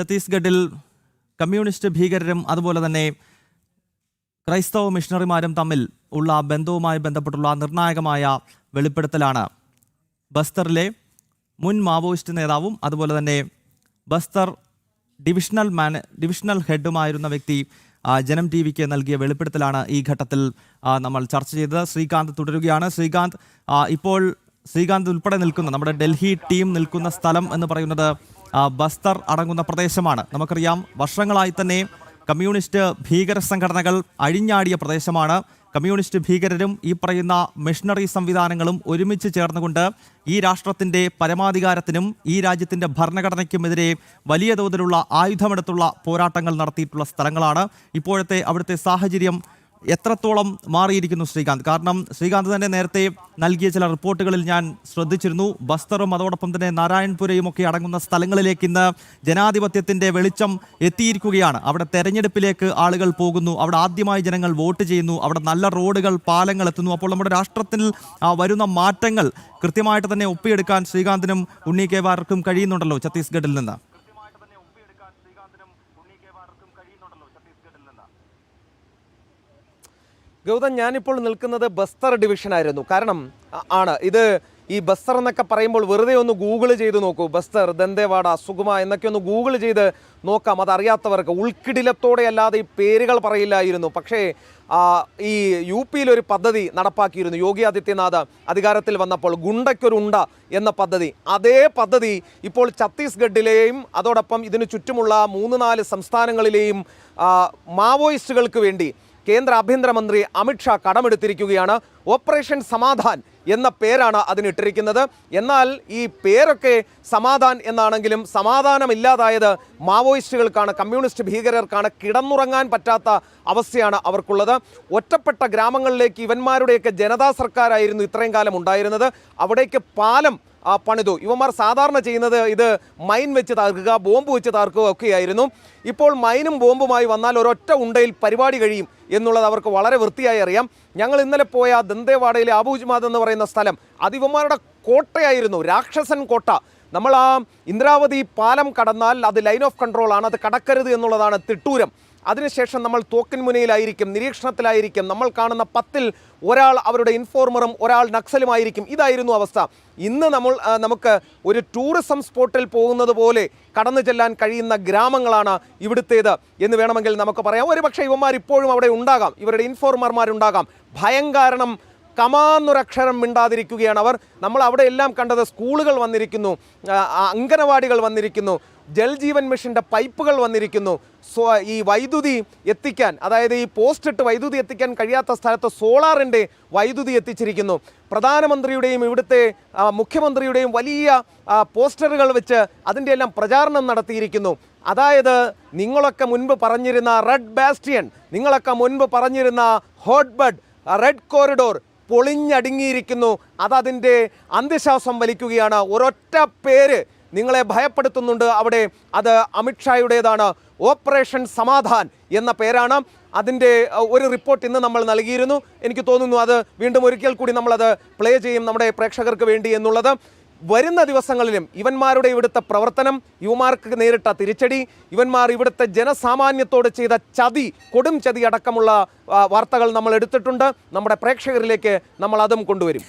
ഛത്തീസ്ഗഡിൽ കമ്മ്യൂണിസ്റ്റ് ഭീകരരും അതുപോലെ തന്നെ ക്രൈസ്തവ മിഷണറിമാരും തമ്മിൽ ഉള്ള ബന്ധവുമായി ബന്ധപ്പെട്ടുള്ള നിർണായകമായ വെളിപ്പെടുത്തലാണ്. ബസ്തറിലെ മുൻ മാവോയിസ്റ്റ് നേതാവും അതുപോലെ തന്നെ ബസ്തർ ഡിവിഷണൽ മാന ഡിവിഷണൽ ഹെഡുമായിരുന്ന വ്യക്തി ജനം ടി വിക്ക് നൽകിയ വെളിപ്പെടുത്തലാണ് ഈ ഘട്ടത്തിൽ നമ്മൾ ചർച്ച ചെയ്തത്. ശ്രീകാന്ത് തുടരുകയാണ്. ശ്രീകാന്ത് ഇപ്പോൾ ശ്രീകാന്ത് ഉൾപ്പെടെ നിൽക്കുന്ന. നമ്മുടെ ഡൽഹി ടീം നിൽക്കുന്ന സ്ഥലം എന്ന് പറയുന്നത് ബസ്തർ അടങ്ങുന്ന പ്രദേശമാണ്. നമുക്കറിയാം വർഷങ്ങളായി തന്നെ കമ്മ്യൂണിസ്റ്റ് ഭീകര സംഘടനകൾ അഴിഞ്ഞാടിയ പ്രദേശമാണ്. കമ്മ്യൂണിസ്റ്റ് ഭീകരരും ഈ പറയുന്ന മിഷണറി സംവിധാനങ്ങളും ഒരുമിച്ച് ചേർന്നുകൊണ്ട് ഈ രാഷ്ട്രത്തിന്റെ പരമാധികാരത്തിനും ഈ രാജ്യത്തിന്റെ ഭരണഘടനയ്ക്കുമെതിരെ വലിയ തോതിലുള്ള ആയുധമെടുത്തുള്ള പോരാട്ടങ്ങൾ നടത്തിയിട്ടുള്ള സ്ഥലങ്ങളാണ്. ഇപ്പോഴത്തെ അവിടുത്തെ സാഹചര്യം എത്രത്തോളം മാറിയിരിക്കുന്നു ശ്രീകാന്ത്? കാരണം ശ്രീകാന്ത് തന്നെ നേരത്തെ നൽകിയ ചില റിപ്പോർട്ടുകളിൽ ഞാൻ ശ്രദ്ധിച്ചിരുന്നു. ബസ്തറും അതോടൊപ്പം തന്നെ നാരായൺപുരയും ഒക്കെ അടങ്ങുന്ന സ്ഥലങ്ങളിലേക്ക് ഇന്ന് ജനാധിപത്യത്തിന്റെ വെളിച്ചം എത്തിയിരിക്കുകയാണ്. അവിടെ തെരഞ്ഞെടുപ്പിലേക്ക് ആളുകൾ പോകുന്നു. അവിടെ ആദ്യമായി ജനങ്ങൾ വോട്ട് ചെയ്യുന്നു. അവിടെ നല്ല റോഡുകൾ പാലങ്ങൾ എത്തുന്നു. അപ്പോൾ നമ്മുടെ രാഷ്ട്രത്തിൽ വരുന്ന മാറ്റങ്ങൾ കൃത്യമായിട്ട് തന്നെ ഒപ്പിയെടുക്കാൻ ശ്രീകാന്തിനും ഉണ്ണി കെ വാർക്കും കഴിയുന്നുണ്ടല്ലോ ഛത്തീസ്ഗഡിൽ നിന്ന്. ഗൗതം ഞാനിപ്പോൾ നിൽക്കുന്നത് ബസ്തർ ഡിവിഷനായിരുന്നു കാരണം ആണ്. ഇത് ഈ ബസ്തർ എന്നൊക്കെ പറയുമ്പോൾ വെറുതെ ഒന്ന് ഗൂഗിൾ ചെയ്ത് നോക്കൂ. ബസ്തർ ദന്തേവാഡ സുഗമ എന്നൊക്കെ ഒന്ന് ഗൂഗിൾ ചെയ്ത് നോക്കാം. അതറിയാത്തവർക്ക് ഉൾക്കിടിലത്തോടെ അല്ലാതെ ഈ പേരുകൾ പറയില്ലായിരുന്നു. പക്ഷേ ഈ യു പിയിൽ ഒരു പദ്ധതി നടപ്പാക്കിയിരുന്നു. യോഗി ആദിത്യനാഥ് അധികാരത്തിൽ വന്നപ്പോൾ ഗുണ്ടയ്ക്കൊരുണ്ട എന്ന പദ്ധതി. അതേ പദ്ധതി ഇപ്പോൾ ഛത്തീസ്ഗഡിലെയും അതോടൊപ്പം ഇതിനു ചുറ്റുമുള്ള മൂന്ന് നാല് സംസ്ഥാനങ്ങളിലെയും മാവോയിസ്റ്റുകൾക്ക് വേണ്ടി കേന്ദ്ര ആഭ്യന്തരമന്ത്രി അമിത്ഷാ കടമെടുത്തിരിക്കുകയാണ്. ഓപ്പറേഷൻ സമാധാൻ എന്ന പേരാണ് അതിനിട്ടിരിക്കുന്നത്. എന്നാൽ ഈ പേരൊക്കെ സമാധാൻ എന്നാണെങ്കിലും സമാധാനമില്ലാതായത് മാവോയിസ്റ്റുകൾക്കാണ് കമ്മ്യൂണിസ്റ്റ് ഭീകരർക്കാണ് കിടന്നുറങ്ങാൻ പറ്റാത്ത അവസ്ഥയാണ് അവർക്കുള്ളത്. ഒറ്റപ്പെട്ട ഗ്രാമങ്ങളിലേക്ക് ഇവന്മാരുടെയൊക്കെ ജനതാ സർക്കാരായിരുന്നു ഇത്രയും കാലം ഉണ്ടായിരുന്നത്. അവിടേക്ക് പാലം പണിതു. ഇവന്മാർ സാധാരണ ചെയ്യുന്നത് ഇത് മൈൻ വെച്ച് തകർക്കുക ബോംബ് വെച്ച് തകർക്കുക ഒക്കെയായിരുന്നു. ഇപ്പോൾ മൈനും ബോംബുമായി വന്നാൽ ഒരൊറ്റ ഉണ്ടയിൽ പരിപാടി കഴിയും എന്നുള്ളത് അവർക്ക് വളരെ വൃത്തിയായി അറിയാം. ഞങ്ങൾ ഇന്നലെ പോയ ദന്തേവാഡയിലെ അബൂജ്മാദ് എന്ന് പറയുന്ന സ്ഥലം അത് ഇവന്മാരുടെ കോട്ടയായിരുന്നു രാക്ഷസൻ കോട്ട. നമ്മൾ ആ ഇന്ദ്രാവതി പാലം കടന്നാൽ അത് ലൈൻ ഓഫ് കൺട്രോൾ ആണ് അത് കടക്കരുത് എന്നുള്ളതാണ് തിട്ടൂരം. അതിനുശേഷം നമ്മൾ തോക്കിൻ മുനയിലായിരിക്കും നിരീക്ഷണത്തിലായിരിക്കും. നമ്മൾ കാണുന്ന പത്തിൽ ഒരാൾ അവരുടെ ഇൻഫോർമറും ഒരാൾ നക്സലുമായിരിക്കും. ഇതായിരുന്നു അവസ്ഥ. ഇന്ന് നമ്മൾ നമുക്ക് ഒരു ടൂറിസം സ്പോട്ടിൽ പോകുന്നത് പോലെ കടന്നു ചെല്ലാൻ കഴിയുന്ന ഗ്രാമങ്ങളാണ് ഇവിടുത്തേത് എന്ന് വേണമെങ്കിൽ നമുക്ക് പറയാം. ഒരു പക്ഷേ ഇവന്മാർ ഇപ്പോഴും അവിടെ ഉണ്ടാകാം. ഇവരുടെ ഇൻഫോർമർമാരുണ്ടാകാം ഭയം കാരണം കമാന്നൊരക്ഷരം മിണ്ടാതിരിക്കുകയാണ് അവർ. നമ്മൾ അവിടെ എല്ലാം കണ്ടത് സ്കൂളുകൾ വന്നിരിക്കുന്നു അംഗനവാടികൾ വന്നിരിക്കുന്നു ജൽജീവൻ മിഷന്റെ പൈപ്പുകൾ വന്നിരിക്കുന്നു. സോ ഈ വൈദ്യുതി എത്തിക്കാൻ അതായത് ഈ പോസ്റ്റ് ഇട്ട് വൈദ്യുതി എത്തിക്കാൻ കഴിയാത്ത സ്ഥലത്ത് സോളാറിന്റെ വൈദ്യുതി എത്തിച്ചിരിക്കുന്നു. പ്രധാനമന്ത്രിയുടെയും ഇവിടുത്തെ മുഖ്യമന്ത്രിയുടെയും വലിയ പോസ്റ്ററുകൾ വെച്ച് അതിന്റെ എല്ലാം പ്രചാരണം നടത്തിയിരിക്കുന്നു. അതായത് നിങ്ങളൊക്കെ മുൻപ് പറഞ്ഞിരുന്ന റെഡ് ബാസ്റ്റിയൻ നിങ്ങളൊക്കെ മുൻപ് പറഞ്ഞിരുന്ന ഹോട്ട്ബഡ് റെഡ് കോറിഡോർ പൊളിഞ്ഞടുങ്ങിയിരിക്കുന്നു. അതതിന്റെ അന്ത്യശ്വാസം വലിക്കുകയാണ്. ഒരൊറ്റ പേര് നിങ്ങളെ ഭയപ്പെടുത്തുന്നുണ്ട്. അവിടെ അത് അമിത്ഷായുടേതാണ് ഓപ്പറേഷൻ സമാധാൻ എന്ന പേരാണ്. അതിന്റെ ഒരു റിപ്പോർട്ട് ഇന്ന് നമ്മൾ നൽകിയിരുന്നു. എനിക്ക് തോന്നുന്നു അത് വീണ്ടും ഒരിക്കൽ കൂടി നമ്മളത് പ്ലേ ചെയ്യും നമ്മുടെ പ്രേക്ഷകർക്ക് വേണ്ടി എന്നുള്ളത്. വരുന്ന ദിവസങ്ങളിലും ഇവന്മാരുടെ ഇവിടുത്തെ പ്രവർത്തനം യുവമാർക്ക് നേരിട്ട തിരിച്ചടി ഇവന്മാർ ഇവിടുത്തെ ജനസാമാന്യത്തോട് ചെയ്ത ചതി കൊടും ചതി അടക്കമുള്ള വാർത്തകൾ നമ്മൾ എടുത്തിട്ടുണ്ട്. നമ്മുടെ പ്രേക്ഷകരിലേക്ക് നമ്മൾ അതും കൊണ്ടുവരും.